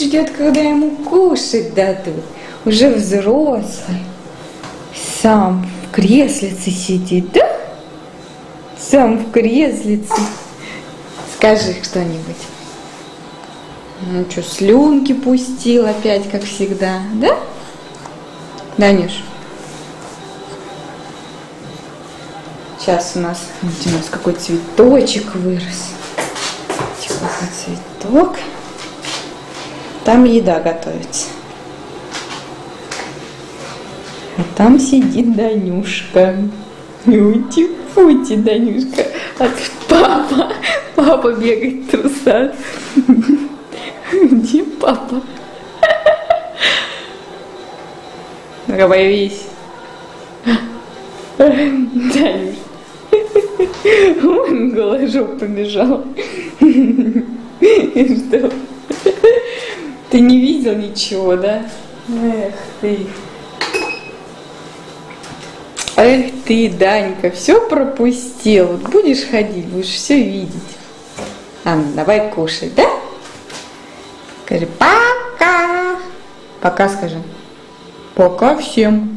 ждет, когда ему кушать дадут. Уже взрослый. Сам в креслице сидит, да? Сам в креслице. Скажи что-нибудь. Ну что, слюнки пустил опять, как всегда, да? Данюш? Сейчас у нас, у нас какой цветочек вырос. Цветок. Там еда готовится. А там сидит Данюшка. Ути-пути, Данюшка. А тут папа. Папа бегает в. Где папа? Ну-ка, появись. Данюш. Он голожоп побежал. Что? Ты не видел ничего, да? Эх ты. Эх ты, Данька, все пропустил. Вот будешь ходить, будешь все видеть. Анна, давай кушать, да? Скажи пока. Пока скажи. Пока всем.